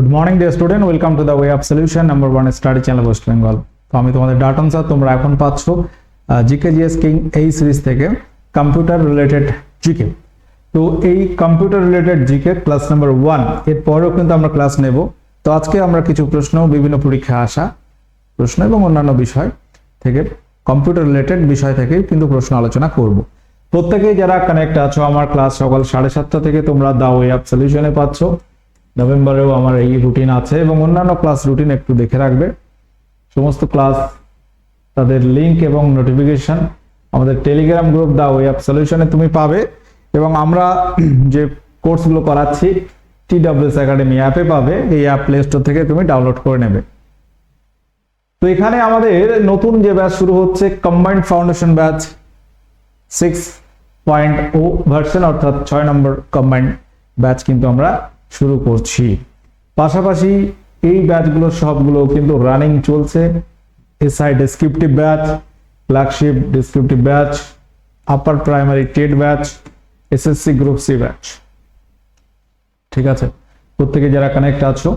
Good morning dear student welcome to the way of solution number one study channel West Bengal তো আমি তোমাদের ডাটন sir তোমরা এখন পাচ্ছ জিকে জিএস কিং এই সিরিজ থেকে কম্পিউটার রিলেটেড জিকে তো এই computer related GK class number ওয়ানের পরেও কিন্তু আমরা ক্লাস নেব। তো আজকে আমরা কিছু প্রশ্ন, বিভিন্ন পরীক্ষায় আসা প্রশ্ন এবং অন্যান্য বিষয় থেকে কম্পিউটার রিলেটেড বিষয় থেকে কিন্তু প্রশ্ন আলোচনা করব। প্রত্যেকেই যারা কানেক্ট আছো আমার ক্লাস সকাল সাড়ে সাতটা থেকে তোমরা দা ওয়ে অফ সলিউশনে পাচ্ছ। নভেম্বরেও আমার এই রুটিন আছে এবং অন্যান্য ক্লাস রুটিন একটু দেখে রাখবে। সমস্ত ক্লাস তাদের লিংক এবং নোটিফিকেশন আমাদের Telegram group the way of সলিউশনে তুমি পাবে এবং আমরা যে কোর্সগুলো করাচ্ছি টি ডাব্লিউএস একাডেমি অ্যাপে পাবে, এই অ্যাপ প্লে স্টোর থেকে তুমি ডাউনলোড করে নেবে। তো এখানে আমাদের নতুন যে ব্যাচ শুরু হচ্ছে combined foundation batch six point O version অর্থাৎ ছয় নম্বর কম্বাইন্ড ব্যাচ কিন্তু আমরা শুরু করছি। পাশাপাশি এই ব্যাচগুলো সবগুলো কিন্তু রানিং চলছে। SI descriptive batch flagship descriptive batch upper primary TET batch SSC group C batch ঠিক আছে? প্রত্যেকে যারা কানেক্ট আছো,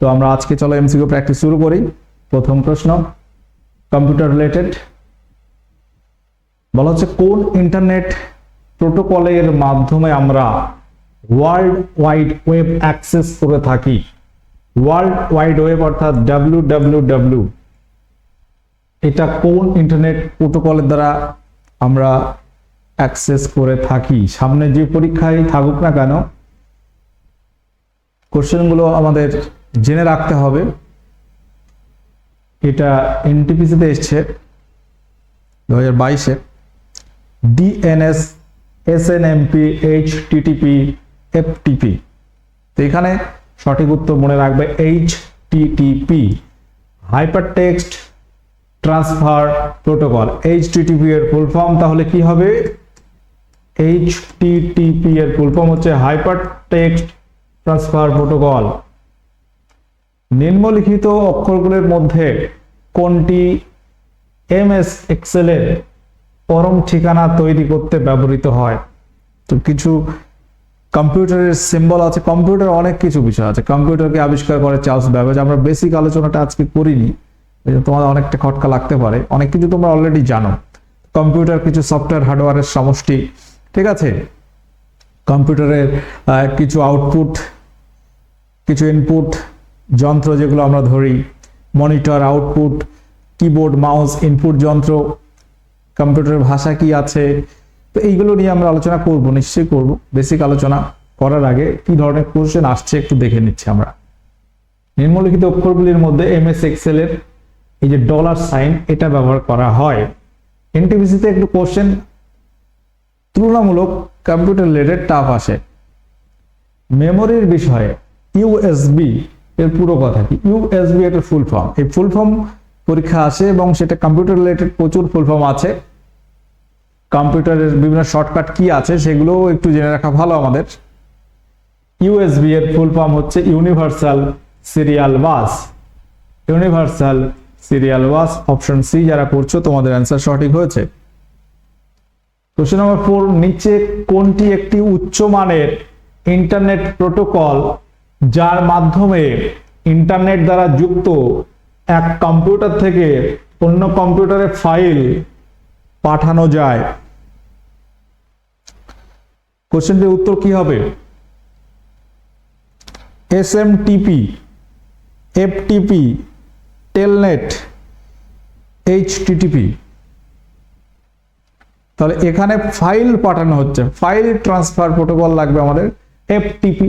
তো আমরা আজকে চলো এমসিকিউ প্র্যাকটিস শুরু করি। প্রথম প্রশ্ন কম্পিউটার রিলেটেড বলা হচ্ছে, কোন ইন্টারনেট প্রোটোকলের মাধ্যমে আমরা ওয়ার্ল্ড ওয়াইড ওয়েব অ্যাক্সেস করে থাকি। ওয়ার্ল্ড ওয়াইড ওয়েব অর্থাৎ ডাব্লিউ ডাব্লিউ ডাব্লিউ এটা কোন ইন্টারনেট প্রোটোকলের দ্বারা আমরা অ্যাক্সেস করে থাকি? সামনে যে পরীক্ষায় থাকুক না কেন, কোশ্চেনগুলো আমাদের জেনে রাখতে হবে। এটা এনটিপিসিতে এসছে দু হাজার বাইশে। DNS S N SNMP H TTP FTP তো এখানে সঠিক উত্তর মনে রাখবে H TTP hyper text transfer protocol H TTP এর ফুল ফর্ম তাহলে কি হবে? এইচ টিটিপি এর ফুল ফর্ম হচ্ছে হাইপার টেক্সট ট্রান্সফার প্রোটোকল নিম্নলিখিত অক্ষরগুলোর মধ্যে কোনটি এমএস এক্সেলের পরম ঠিকানা তৈরি করতে ব্যবহৃত হয়? তো কিছু কম্পিউটারের সিম্বল আছে কম্পিউটার অনেক কিছু বিষয় আছে। কম্পিউটারকে আবিষ্কার করে চার্লস ব্যাবেজ আমরা বেসিক আলোচনাটা আজকে করিনি তোমাদের অনেকটা খটকা লাগতে পারে। অনেক কিছু তোমরা অলরেডি জানো। কম্পিউটার কিছু সফটওয়্যার হার্ডওয়্যারের সমষ্টি, ঠিক আছে? কম্পিউটারের কিছু আউটপুট কিছু ইনপুট যন্ত্র যেগুলো আমরা ধরি monitor output keyboard mouse input যন্ত্র কম্পিউটারের ভাষা কি আছে তো এইগুলো নিয়ে আমরা আলোচনা করব, নিশ্চয়ই করব। বেসিক আলোচনা করার আগে কি ধরনের কোশ্চেন আসছে একটু দেখে নিচ্ছি আমরা। নিম্নলিখিত অক্ষরগুলির মধ্যে এম এস এক্সেল এর এই যে ডলার সাইন এটা ব্যবহার করা হয়। এনটিভিসিতে একটু কোশ্চেন তুলনামূলক কম্পিউটার রিলেটেড টাফ আসে। মেমোরির বিষয়ে ইউএসবি এর পুরো কথা কি? ইউএসবি এর ফুল ফর্ম এই ফুল ফর্ম পরীক্ষা আসে এবং সেটা কম্পিউটার রিলেটেড প্রচুর ফুল ফর্ম আছে। কম্পিউটারের বিভিন্ন শর্টকাট কি আছে সেগুলো একটু জেনে রাখা ভালো আমাদের। ইউএসবি এর ফুল ফর্ম হচ্ছে universal serial bus universal serial bus option C যারা করছ তোমাদের অ্যান্সার সঠিক হয়েছে। কোশ্চেন নম্বর ফোর নিচে কোনটি একটি উচ্চ মানের ইন্টারনেট প্রোটোকল যার মাধ্যমে ইন্টারনেট দ্বারা যুক্ত এক কম্পিউটার থেকে অন্য কম্পিউটারে ফাইল পাঠানো যায়? কোশ্চেনটির উত্তর কি হবে? S M TP FTP telnet HTTP তাহলে এখানে ফাইল পাঠানো হচ্ছে। ফাইল ট্রান্সফার প্রোটোকল লাগবে আমাদের। এফটিপি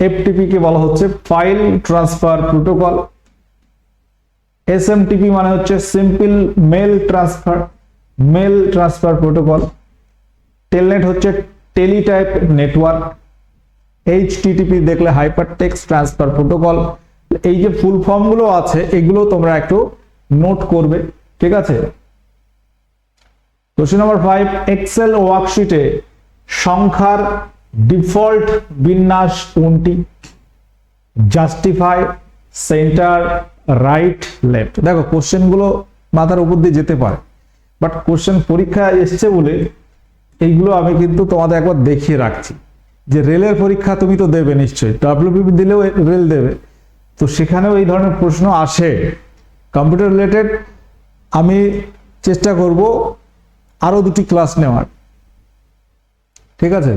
এফটিপি কে বলা হচ্ছে ফাইল ট্রান্সফার প্রোটোকল এসএমটিপি মানে হচ্ছে simple mail transfer mail transfer protocol telnet হচ্ছে টেলিটাইপ নেটওয়ার্ক এইচটিটিপি দেখলে হাইপার টেক্সট ট্রান্সফার প্রোটোকল, এই যে ফুল ফর্মগুলো আছে, এগুলো তোমরা একটু নোট করবে, ঠিক আছে? কোশ্চেন নাম্বার ফাইভ এক্সেল ওয়ার্কশিটে সংখ্যার ডিফল্ট বিন্যাস কোনটি? জাস্টিফাই সেন্টার রাইট লেফট দেখো কোশ্চেনগুলো মাথার উপর দিয়ে যেতে পারে বাট কোশ্চেন পরীক্ষায় এসছে বলে এইগুলো আমি কিন্তু তোমাদের একবার দেখিয়ে রাখছি। যে রেলের পরীক্ষা তুমি তো দেবে নিশ্চয়ই ডাব্লিউবিপি দিলেও রেল দেবে। তো সেখানেও এই ধরনের প্রশ্ন আসে। কম্পিউটার রিলেটেড আমি চেষ্টা করব আরও দুটি ক্লাস নেওয়ার। ঠিক আছে?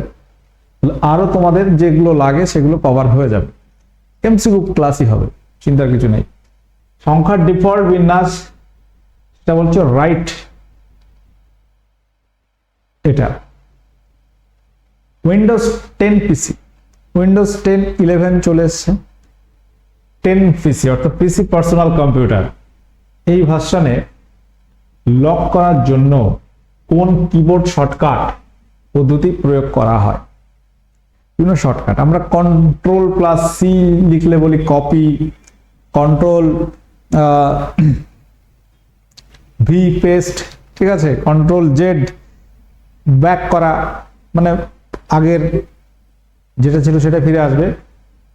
আরও তোমাদের যেগুলো লাগে সেগুলো কভার হয়ে যাবে। এমসিকিউ ক্লাসই হবে, চিন্তার কিছু নেই। সংখ্যার ডিফল্ট বিন্যাস এটা বলছো রাইট এটা। Windows ten PC Windows ten eleven চলে এসছে। টেন পিসি অর্থাৎ পিসি পার্সোনাল কম্পিউটার এই ভার্সানে লক করার জন্য কোন কিবোর্ড শর্টকাট পদ্ধতি প্রয়োগ করা হয়। বিভিন্ন শর্টকাট আমরা কন্ট্রোল প্লাস সি লিখলে বলি কপি কন্ট্রোল ভি পেস্ট ঠিক আছে? কন্ট্রোল জেড ব্যাক করা মানে আগের যেটা ছিল সেটা ফিরে আসবে।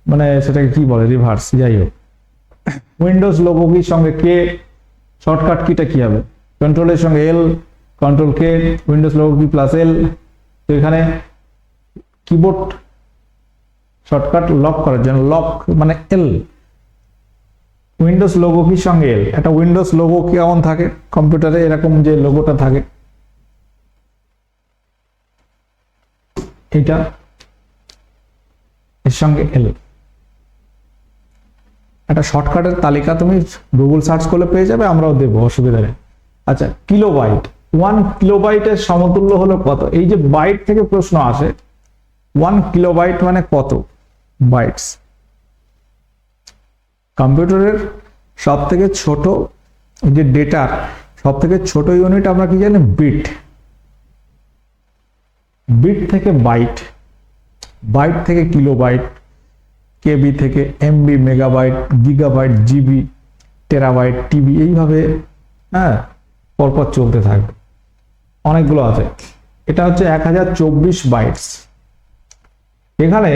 মানে সেটাকে কি বলে? রিভার্স যাই হোক। উইন্ডোজ লোগো কির সঙ্গে কে শর্টকাট কিটা কি হবে? কন্ট্রোলের সঙ্গে এল কন্ট্রোল কে Windows logo key plus L তো এখানে কিবোর্ড শর্টকাট লক করার জন্য লক মানে এল উইন্ডোজ লোগো কি সঙ্গে এল একটা উইন্ডোজ লোগো কেমন থাকে কম্পিউটারে এরকম যে লোগোটা থাকে। এটা এর সঙ্গে এল। একটা শর্টকাটের তালিকা তুমি গুগল সার্চ করলে পেয়ে যাবে, আমরাও দেবো, অসুবিধা নেই। আচ্ছা কিলোবাইট ওয়ান কিলোবাইটের সমতুল্য হলো কত? এই যে বাইট থেকে প্রশ্ন আসে ওয়ান কিলোবাইট মানে কত বাইটস কম্পিউটারের সব থেকে ছোট যে ডেটার সব থেকে ছোট ইউনিট আমরা কি জানি? বিট বিট থেকে বাইট বাইট থেকে কিলোবাইট কেবি থেকে MB megabyte gigabyte GB terabyte TB এইভাবে হ্যাঁ পরপর চলতে থাকবে। অনেকগুলো আছে। এটা হচ্ছে এক হাজার চব্বিশ বাইটস এখানে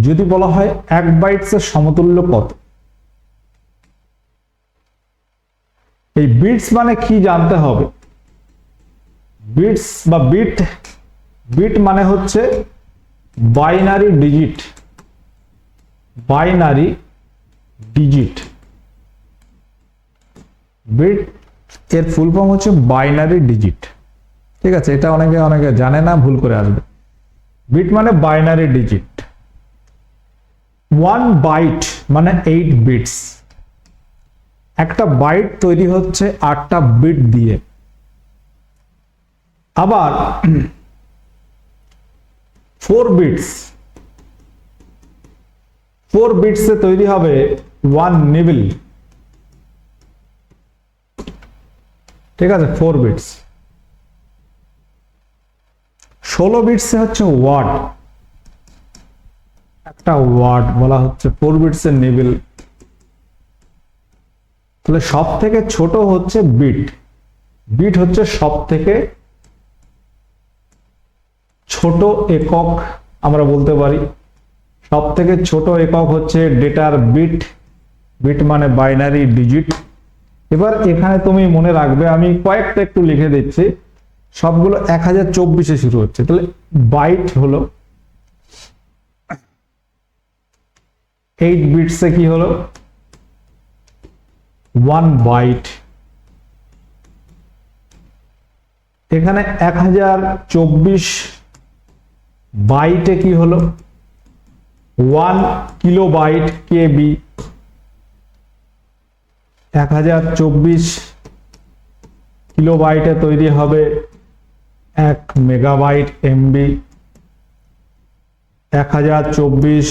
যদি বলা হয় এক বাইটসের সমতুল্য কত? এই বিটস মানে কি জানতে হবে? বিটস বা বিট বিট মানে হচ্ছে binary digit binary digit bit এর ফুল ফর্ম হচ্ছে বাইনারি ডিজিট ঠিক আছে, এটা অনেকে অনেকে জানে না, ভুল করে আসবে। বিট মানে বাইনারি ডিজিট ওয়ান বাইট মানে এইট বিটস একটা বাইট তৈরি হচ্ছে আটটা বিট দিয়ে। আবার ফোর বিটস ফোর বিটসে তৈরি হবে ওয়ান নিবিল। ঠিক আছে ফোর বিটস ষোলো বিটসে হচ্ছে ওয়ার্ড একটা ওয়ার্ড বলা হচ্ছে ফোর বিটসের নিবিল। তাহলে সব থেকে ছোট হচ্ছে বিট বিট হচ্ছে সব থেকে ছোট একক আমরা বলতে পারি। সব থেকে ছোট একক হচ্ছে ডেটার বিট। বিট মানে বাইনারি ডিজিট। এবার এখানে তুমি মনে রাখবে, আমি কয়েকটা একটু লিখে দিচ্ছি। সবগুলো এক হাজার চব্বিশে শুরু হচ্ছে। তাহলে বাইট হলো, এইট বিটসে কি হলো? One byte. এখানে এক হাজার চব্বিশ বাইটে কি হলো? One kilo byte KB. এক হাজার চব্বিশ কিলো বাইটে তৈরি হবে এক মেগাবাইট এমবি। এক হাজার চব্বিশ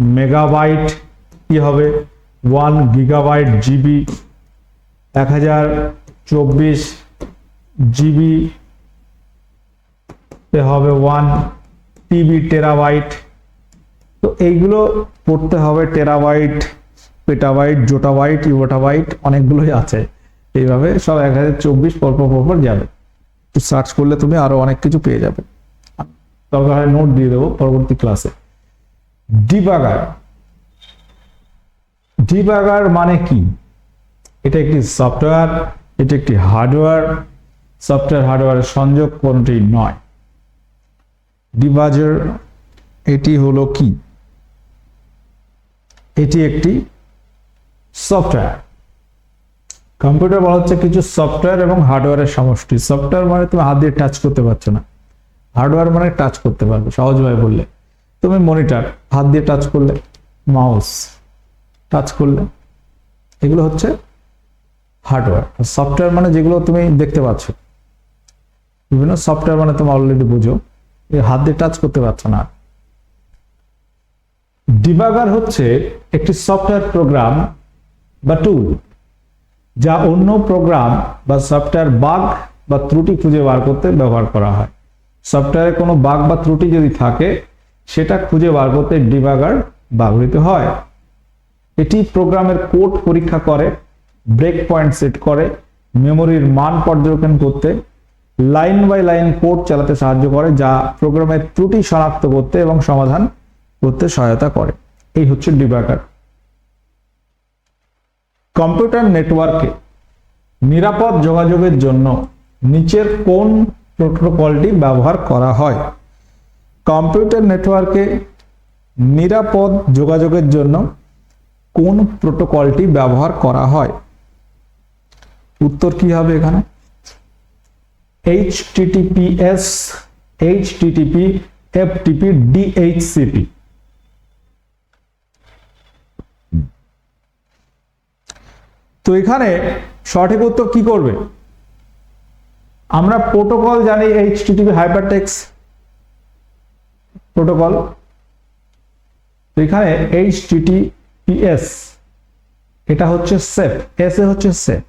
মেগাবাইট কি হবে? One gigabyte GB. এক হাজার চব্বিশ জিবি হবে ওয়ান টিবি টেরাবাইট তো এইগুলো পড়তে হবে টেরাবাইট পেটাবাইট জোটাবাইট ইউটাবাইট অনেকগুলোই আছে। এইভাবে সব এক হাজার চব্বিশ পরপর পরপর যাবে। তো সার্চ করলে তুমি আরও অনেক কিছু পেয়ে যাবে। হয় নোট দিয়ে দেবো পরবর্তী ক্লাসে ডিবাগার ডিবাগার মানে কি? এটা একটি সফটওয়্যার এটা একটি হার্ডওয়্যার সফটওয়্যার হার্ডওয়্যারের সংযোগ কোনটি? নয়। ডিভাজার এটি হলো কি? এটি একটি সফটওয়্যার কম্পিউটার বলা হচ্ছে কিছু সফটওয়্যার এবং হার্ডওয়্যারের সমষ্টি। সফটওয়্যার মানে তুমি হাত দিয়ে টাচ করতে পারছ না। হার্ডওয়্যার মানে টাচ করতে পারবে সহজভাবে বললে। তুমি মনিটর হাত দিয়ে টাচ করলে মাউস টাচ করলে, এগুলো হচ্ছে হার্ডওয়্যার সফটওয়্যার মানে যেগুলো তুমি দেখতে পাচ্ছ। বিভিন্ন সফটওয়্যার মানে তুমি অলরেডি বুঝো। হাত দিয়ে টাচ করতে পারছ না। ডিবাগার হচ্ছে একটি সফটওয়্যার প্রোগ্রাম বা টুল যা অন্য প্রোগ্রাম বা সফটওয়্যার বাগ বা ত্রুটি খুঁজে বার করতে ব্যবহার করা হয়। সফটওয়্যারে কোনো বাগ বা ত্রুটি যদি থাকে, সেটা খুঁজে বার করতে ডিবাগার ব্যবহৃত হয়। এটি প্রোগ্রামের কোড পরীক্ষা করে ব্রেক পয়েন্ট সেট করে মেমোরির মান পর্যবেক্ষণ করতে লাইন বাই লাইন কোড চালাতে সাহায্য করে, যা প্রোগ্রামের ত্রুটি শনাক্ত করতে এবং সমাধান করতে সহায়তা করে। এই হচ্ছে ডিবাগার। কম্পিউটার নেটওয়ার্কে নিরাপদ যোগাযোগের জন্য নিচের কোন প্রোটোকলটি ব্যবহার করা হয়? কম্পিউটার নেটওয়ার্কে নিরাপদ যোগাযোগের জন্য কোন প্রোটোকলটি ব্যবহার করা হয়? উত্তর কি হবে এখানে? এইচটিটিপিএস এইচটিটিপি এফটিপি ডিএইচসিপি তো এখানে সঠিক উত্তর কি করবে? আমরা প্রোটোকল জানি এইচটিটিপি হাইপারটেক্স প্রোটোকল তো এখানে এইচটিটিপিএস এটা হচ্ছে সেফ এস এ হচ্ছে safe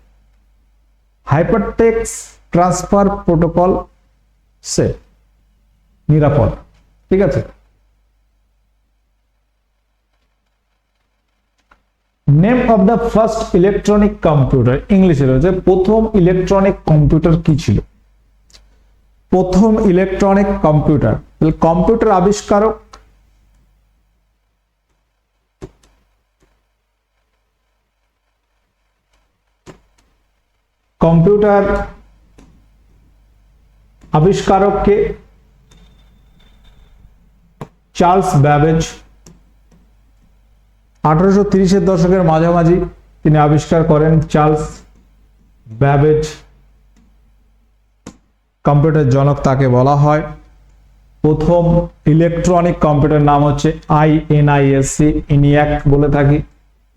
hypertext transfer protocol safe নিরাপদ, ঠিক আছে? Name of the first electronic computer ইংলিশে রয়েছে, প্রথম ইলেকট্রনিক কম্পিউটার কি ছিল? প্রথম ইলেকট্রনিক কম্পিউটার কম্পিউটার আবিষ্কারক কম্পিউটার আবিষ্কারককে চার্লস ব্যাবেজ আঠারোশো তিরিশের দশকের মাঝামাঝি তিনি আবিষ্কার করেন চার্লস ব্যাবেজ। কম্পিউটার জনক তাকে বলা হয়। প্রথম ইলেকট্রনিক কম্পিউটার নাম হচ্ছে আইএনআইএসসি ইনিয়াক বলে থাকি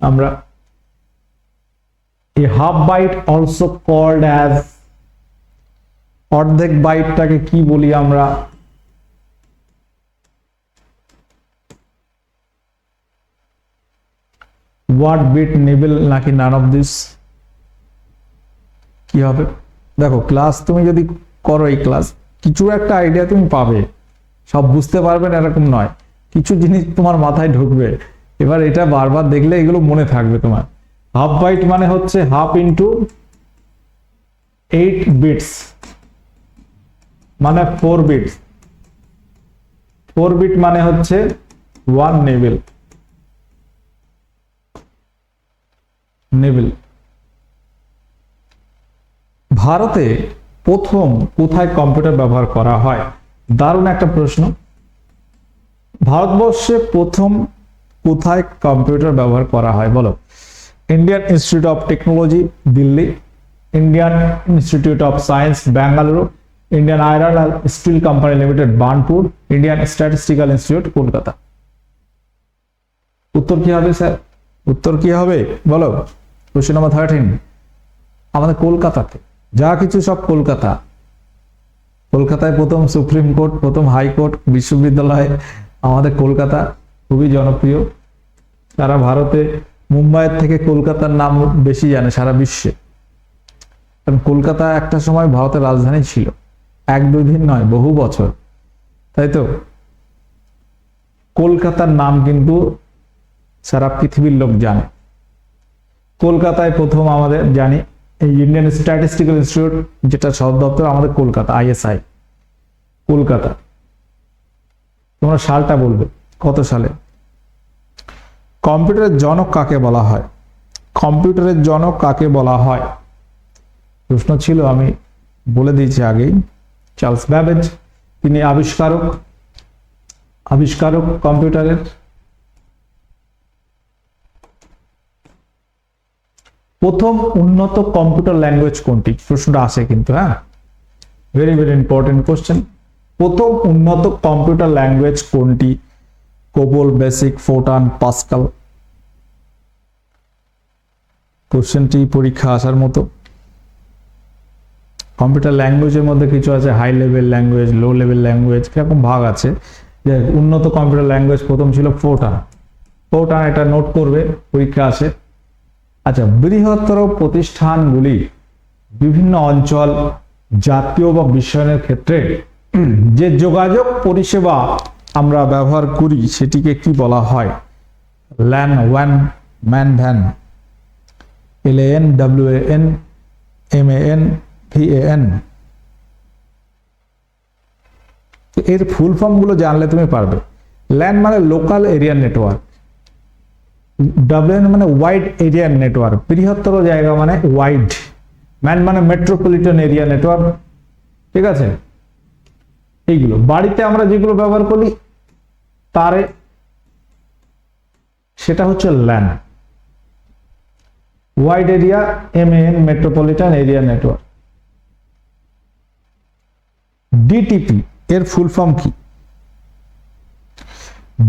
আমরা। A half byte also called as অর্ধেক বাইটটাকে কি বলি আমরা? হোয়াট বিট নেবেল নাকি নান অফ দিস? কি হবে? দেখো, ক্লাস তুমি যদি করো এই ক্লাস, কিছু একটা আইডিয়া তুমি পাবে। সব বুঝতে পারবে না, এরকম নয়। কিছু জিনিস তোমার মাথায় ঢুকবে। এবার এটা বারবার দেখলে এগুলো মনে থাকবে তোমার। হাফ বাইট মানে হচ্ছে হাফ ইন্টু এইট বিটস। মানে ফোর বিটস ফোর বিট মানে হচ্ছে ওয়ান নেবেল নেবেল ভারতে প্রথম কোথায় কম্পিউটার ব্যবহার করা হয়? দারুণ একটা প্রশ্ন। ভারতবর্ষে প্রথম কোথায় কম্পিউটার ব্যবহার করা হয় বলো? Indian Institute of Technology Delhi. Indian Institute of Science Bengaluru Indian Iron Steel Company Limited Burnpur Indian Statistical Institute Kolkata উত্তর কি হবে, স্যার? উত্তর কি হবে? বলো। কোশ্চেন নাম্বার থার্টিন আমাদের কলকাতাতে, যা কিছু সব কলকাতা। কলকাতায় প্রথম সুপ্রিম কোর্ট, প্রথম হাইকোর্ট বিশ্ববিদ্যালয় আমাদের কলকাতা, খুবই জনপ্রিয়। সারা ভারতে, মুম্বাইয়ের থেকে কলকাতার নাম বেশি জানে সারা বিশ্বে। কারণ কলকাতা একটা সময় ভারতের রাজধানী ছিল। এক দুই দিন নয়, বহু বছর। তাই তো? কলকাতার নাম কিন্তু সারা পৃথিবীর লোক জানে। কলকাতায় প্রথম আমাদের জানি এই ইন্ডিয়ান স্ট্যাটিস্টিক্যাল ইনস্টিটিউট যেটা সদর দপ্তর আমাদের কলকাতা আইএসআই কলকাতা। তোমরা সালটা বলবে, কত সালে? কম্পিউটারের জনক কাকে বলা হয়? কম্পিউটারের জনক কাকে বলা হয়? প্রশ্ন ছিল, আমি বলে দিয়েছি আগেই। চার্লস ব্যাবেজ, তিনি আবিষ্কারক আবিষ্কারক কম্পিউটারের। প্রথম উন্নত কম্পিউটার ল্যাঙ্গুয়েজ কোনটি? প্রশ্নটা আসে কিন্তু হ্যাঁ? ভেরি ভেরি ইম্পর্টেন্ট কোশ্চেন প্রথম উন্নত কম্পিউটার ল্যাঙ্গুয়েজ কোনটি? COBOL, BASIC, FORTRAN, Pascal. কোশ্চেনটি পরীক্ষা আসার মতো। কম্পিউটার ল্যাঙ্গুয়েজের মধ্যে কিছু আছে high level language low level language কীরকম ভাগ আছে? যে উন্নত কম্পিউটার ল্যাঙ্গুয়েজ প্রথম ছিল ফোটান ফোটান এটা নোট করবে, পরীক্ষা আসে। আচ্ছা বৃহত্তর প্রতিষ্ঠানগুলি বিভিন্ন অঞ্চল, জাতীয় বা বিশ্বায়নের ক্ষেত্রে যে যোগাযোগ পরিষেবা আমরা ব্যবহার করি, সেটিকে কি বলা হয়? LAN one MAN VAN L N W N M A N V N এর ফুল ফর্মগুলো জানলে তুমি পারবে। ল্যান মানে লোকাল এরিয়া নেটওয়ার্ক ডাব্লিউএন মানে ওয়াইড এরিয়া নেটওয়ার্ক বৃহত্তর জায়গা মানে ওয়াইড ম্যান মানে মেট্রোপলিটন এরিয়া নেটওয়ার্ক ঠিক আছে? এইগুলো। বাড়িতে আমরা যেগুলো ব্যবহার করি, তারে সেটা হচ্ছে LAN wide area M N metropolitan area network DTP এর ফুল ফর্ম কি?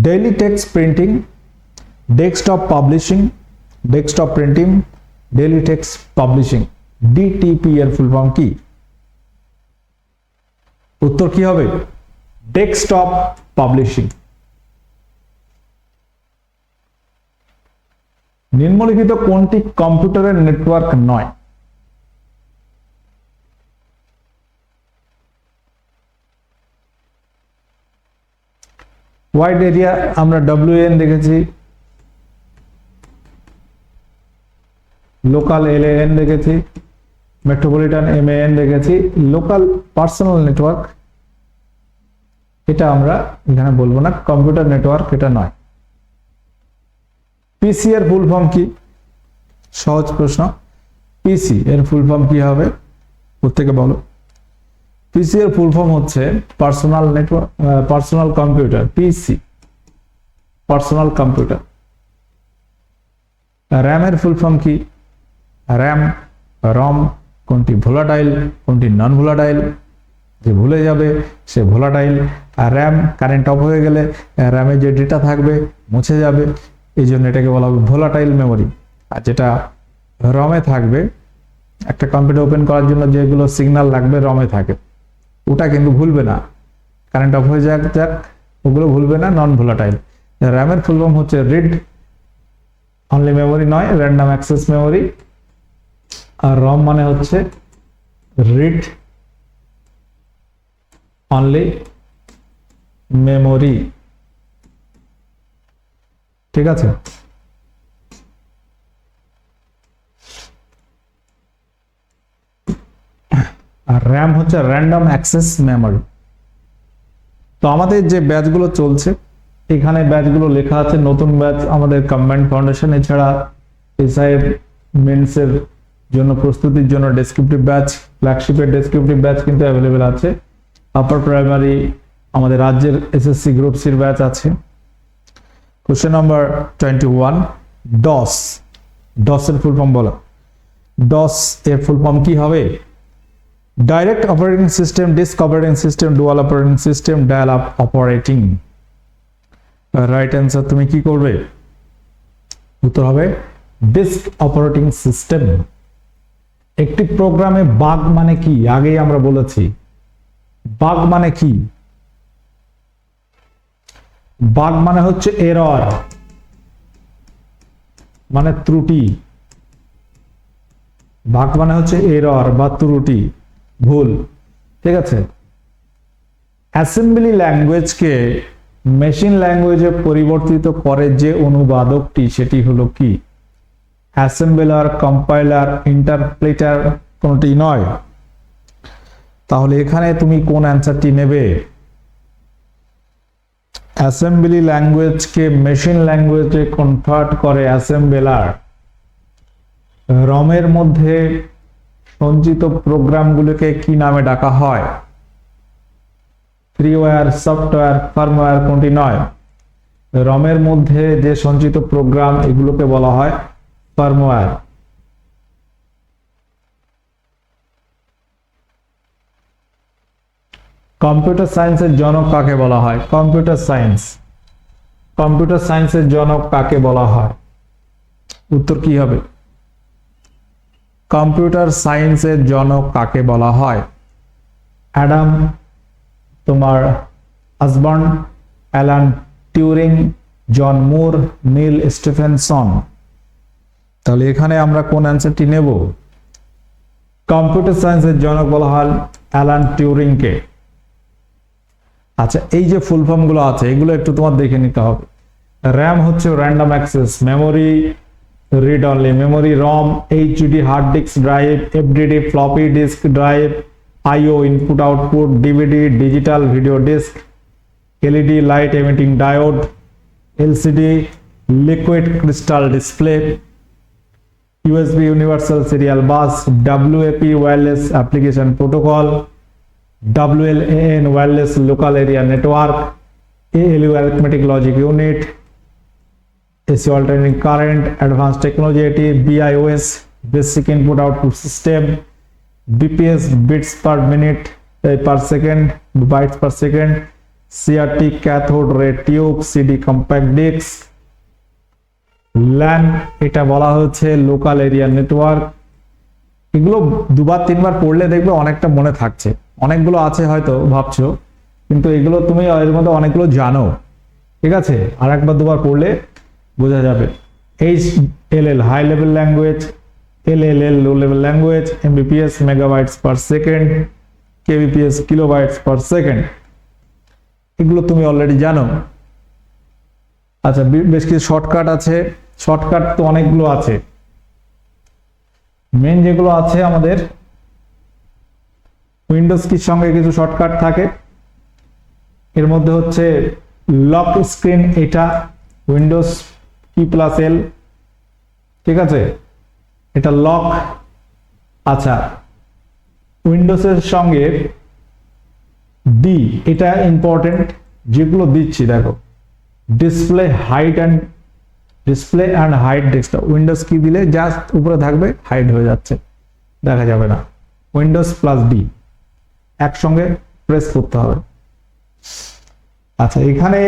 Daily text printing desktop publishing desktop printing daily text publishing DTP এর ফুল ফর্ম কি? উত্তর কি হবে? ডেস্কটপ পাবলিশিং নিম্নলিখিত কোনটি কম্পিউটারের নেটওয়ার্ক নয়? ওয়াইড এরিয়া আমরা ডব্লিউ এন দেখেছি। লোকাল এল এন দেখেছি। মেট্রোপলিটান মেট্রোপলিটন এন দেখেছি। লোকাল পার্সোনাল নেটওয়ার্ক এটা আমরা এখানে বলব না কম্পিউটার নেটওয়ার্ক এটা নয়। পিসি এর ফুল ফর্ম কি? সহজ প্রশ্ন। পিসি এর ফুল ফর্ম কি হবে? প্রত্যেকে বলো? পিসি এর ফুল ফর্ম হচ্ছে personal network personal computer PC personal computer RAM এর ফুল ফর্ম কি? র্যাম রম কোনটি ভোলাটাইল কোনটি নন ভোলাটাইল যে ভুলে যাবে সে ভোলাটাইল আর র্যাম কারেন্ট অফ হয়ে গেলে র্যামে যে ডেটা থাকবে, মুছে যাবে। এই জন্য এটাকে বলা হবে ভোলাটাইল মেমোরি আর যেটা রমে থাকবে, একটা কম্পিউটার ওপেন করার জন্য যেগুলো সিগন্যাল লাগবে রমে থাকে। কিন্তু ভুলবে না। কারেন্ট অফ হয়ে যাক যাক, ওগুলো ভুলবে না নন ভোলাটাইল র্যামের ফুল ফর্ম হচ্ছে রিড অনলি মেমোরি নয় র্যান্ডাম অ্যাক্সেস মেমোরি আর রম মানে হচ্ছে রিড অনলি মেমোরি ঠিক আছে? আর র্যাম হচ্ছে র্যান্ডম অ্যাক্সেস মেমোরি তো আমাদের যে ব্যাচগুলো চলছে, এখানে ব্যাচগুলো লেখা আছে, নতুন ব্যাচ আমাদের কম্বাইন্ড ফাউন্ডেশন এছাড়া এসআইএফ মেন্সের জন্য, প্রস্তুতির জন্য ডেসক্রিপটিভ ব্যাচ ফ্ল্যাগশিপের ডেসক্রিপটিভ ব্যাচ কিন্তু অ্যাভেলেবেল আছে। আপার প্রাইমারি আমাদের রাজ্যের এসএসসি গ্রুপ সির ব্যাচ আছে। Question number twenty one DOS ডসের full form বলো। ডস এর ফুল ফর্ম কি হবে? Direct operating system disk operating system dual operating system dial up operating right answer তুমি কি করবে? উত্তর হবে ডিস্ক অপারেটিং সিস্টেম একটি প্রোগ্রামে বাগ মানে কি? আগেই আমরা বলেছি। বাগ মানে কি? বাগ মানে হচ্ছে এরর মানে ত্রুটি। বাগ মানে হচ্ছে এরর বা ত্রুটি। ভুল। ঠিক আছে? অ্যাসেম্বলি ল্যাঙ্গুয়েজকে মেশিন ল্যাঙ্গুয়েজে পরিবর্তিত করে যে অনুবাদকটি, সেটি হলো কি? অ্যাসেম্বলার কম্পাইলার ইন্টারপ্রেটার কোনটি নয়। তাহলে এখানে তুমি কোন অ্যান্সারটি নেবে? অ্যাসেম্বলি ল্যাঙ্গুয়েজকে মেশিন ল্যাঙ্গুয়েজে কনভার্ট করে অ্যাসেম্বলার রমের মধ্যে সঞ্চিত প্রোগ্রামগুলোকে কি নামে ডাকা হয়? ফ্রিওয়্যার, সফটওয়্যার, ফার্মওয়্যার কোনটি নয়। রমের মধ্যে যে সঞ্চিত প্রোগ্রাম, এগুলোকে বলা হয় ফার্মওয়্যার। কম্পিউটার সায়েন্সের জনক কাকে বলা হয়? Computer science. কম্পিউটার সায়েন্সের জনক কাকে বলা হয়? উত্তর কি হবে? কম্পিউটার সায়েন্সের জনক কাকে বলা হয়? অ্যাডাম, তোমার Osborne Alan Turing, John Moore, Neil Stephenson. তাহলে এখানে আমরা কোন অ্যান্সারটি নেব? কম্পিউটার সায়েন্সের জনক বলা হয় অ্যালান টিউরিংকে। আচ্ছা এই যে ফুল ফর্মগুলো আছে, এগুলো একটু তোমার দেখে নিতে হবে। র্যাম হচ্ছে random access memory read only memory rom hdd hard disk drive fdd floppy disk drive io input output dvd digital video disc led light emitting diode lcd liquid crystal display usb universal serial bus wap wireless application protocol wlan wireless local area network alu arithmetic logic unit Alternating current, advanced technology AT, BIOS, basic input output system, BPS bits per minute uh, per second, bytes per second, CRT cathode ray tube, CD compact disc, LAN এটা বলা হচ্ছে local area network এগুলো দুবার তিনবার পড়লে দেখবে অনেকটা মনে থাকছে অনেকগুলো আছে হয়তো ভাবছ কিন্তু এগুলো তুমি এর মধ্যে অনেকগুলো জানো ঠিক আছে আর একবার দুবার পড়লে বোঝা যাবে। H L L high level language L L L low level language Mbps megabytes per second Kbps kilobytes per second এগুলো তুমি অলরেডি জানো। আচ্ছা বেশ কিছু শর্টকাট আছে। শর্টকাট তো অনেকগুলো আছে। মেন যেগুলো আছে আমাদের উইন্ডোজ কির সঙ্গে কিছু শর্টকাট থাকে। এর মধ্যে হচ্ছে লক স্ক্রিন এটা উইন্ডোজ কি প্লাস এল ঠিক আছে? এটা লক আচ্ছা উইন্ডোজের সঙ্গে ডি এটা ইম্পর্টেন্ট যেগুলো দিচ্ছি, দেখো। Display height and display and height desktop Windows key দিলে? জাস্ট উপরে থাকবে হাইড হয়ে যাচ্ছে। দেখা যাবে না। উইন্ডোজ প্লাস ডি একসঙ্গে প্রেস করতে হবে। আচ্ছা এখানে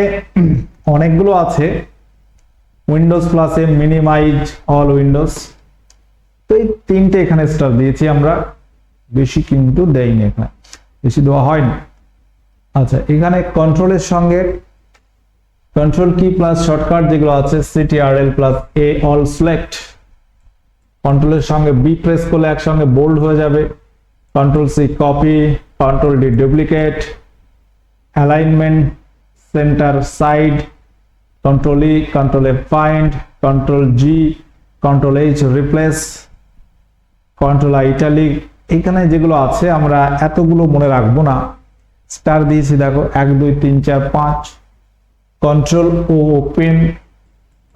অনেকগুলো আছে। উইন্ডোজ প্লাসে মিনিমাইজ অল উইন্ডোজ তো এই তিনটে এখানে স্টার দিয়েছি আমরা। বেশি কিন্তু দেয়নি এখানে। বেশি দেওয়া হয়নি। আচ্ছা এখানে কন্ট্রোলের সঙ্গে কন্ট্রোল কি প্লাস শর্টকাট যেগুলো আছে CTRL plus A all select কন্ট্রোলের সঙ্গে বি প্রেস করলে একসঙ্গে বোল্ড হয়ে যাবে। Control C copy control D duplicate alignment centre side control E control A find control G control H replace control I italic এখানে যেগুলো আছে, আমরা এতগুলো মনে রাখব না। স্টার দিয়েছি, দেখো, এক, দুই, তিন, চার, পাঁচ। কন্ট্রোল ও ওপেন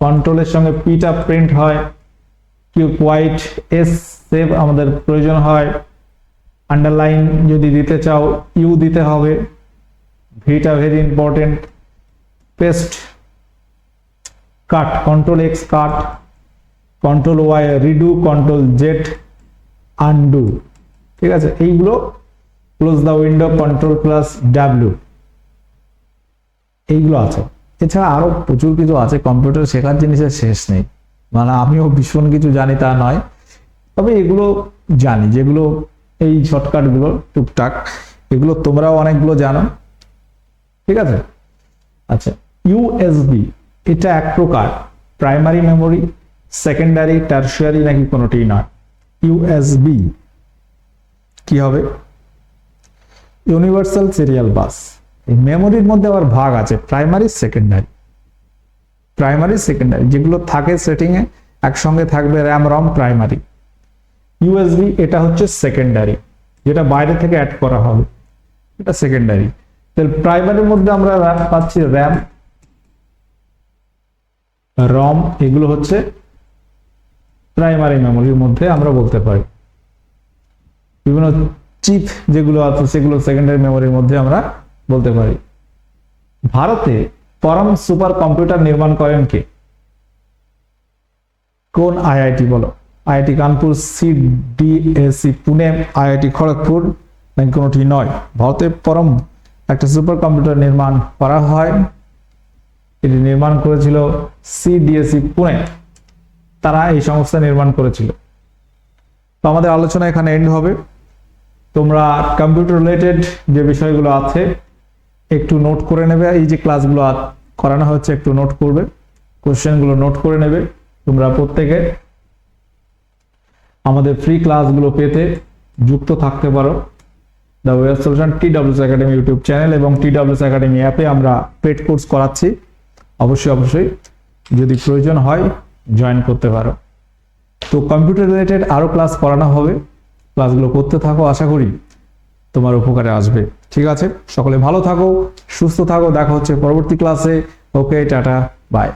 কন্ট্রোলের সঙ্গে পিটা প্রিন্ট হয়। কিউ হোয়াইট এস সেভ আমাদের প্রয়োজন হয়। আন্ডারলাইন যদি দিতে চাও ইউ দিতে হবে। ভিটা very important paste cut control X cut control Y redo control Z undo ঠিক আছে? এইগুলো close the window control plus W এইগুলো আছে। এছাড়া আরও প্রচুর কিছু আছে। কম্পিউটার শেখার জিনিসের শেষ নেই। মানে আমিও ভীষণ কিছু জানি, তা নয়। তবে এগুলো জানি, যেগুলো এই শর্টকাটগুলো টুকটাক, এগুলো তোমরাও অনেকগুলো জানো। ঠিক আছে? আচ্ছা ইউএসবি এটা এক প্রকার। প্রাইমারি মেমোরি সেকেন্ডারি টার্সিয়ারি নাকি কোনোটি নয়। ইউএসবি কি হবে? ইউনিভার্সাল সিরিয়াল বাস এই মেমোরির মধ্যে আবার ভাগ আছে প্রাইমারি সেকেন্ডারি প্রাইমারি সেকেন্ডারি যেগুলো থাকে সেটিং এ, একসঙ্গে থাকবে র্যাম রম প্রাইমারি ইউএসবি এটা হচ্ছে সেকেন্ডারি যেটা বাইরে থেকে অ্যাড করা হবে। এটা সেকেন্ডারি তাহলে প্রাইমারির মধ্যে আমরা পাচ্ছি র্যাম রম এগুলো হচ্ছে প্রাইমারি মেমোরির মধ্যে আমরা বলতে পারি। বিভিন্ন চিপ যেগুলো আছে, সেগুলো সেকেন্ডারি মেমোরির মধ্যে আমরা বলতে পারি। ভারতে পরম সুপার কম্পিউটার নির্মাণ করেন কে? কোন আইআইটি বলো? IIT Kanpur C CDAC Pune, IIT Kharagpur নাকি কোনোটি নয়। ভারতে পরম একটা সুপার কম্পিউটার নির্মাণ করা হয়। এটি নির্মাণ করেছিল সিডিএসি পুনে। তারা এই সংস্থা নির্মাণ করেছিল। তো আমাদের আলোচনা এখানে এন্ড হবে। তোমরা কম্পিউটার রিলেটেড যে বিষয়গুলো আছে, একটু নোট করে নেবে। এই যে ক্লাসগুলো করানো হচ্ছে, একটু নোট করবে। কোশ্চেনগুলো নোট করে নেবে। তোমরা প্রত্যেকে আমাদের ফ্রি ক্লাসগুলো পেতে যুক্ত থাকতে পারো। The web solution T WS academy YouTube channel এবং টি ডাব্লিউস একাডেমি অ্যাপে আমরা পেড কোর্স করাচ্ছি। অবশ্যই অবশ্যই। যদি প্রয়োজন হয় জয়েন করতে পারো। তো কম্পিউটার রিলেটেড আরও ক্লাস করানো হবে। ক্লাসগুলো করতে থাকো, আশা করি তোমার উপকারে আসবে। ঠিক আছে? সকলে ভালো থাকো, সুস্থ থাকো। দেখা হচ্ছে পরবর্তী ক্লাসে ওকে টাটা বাই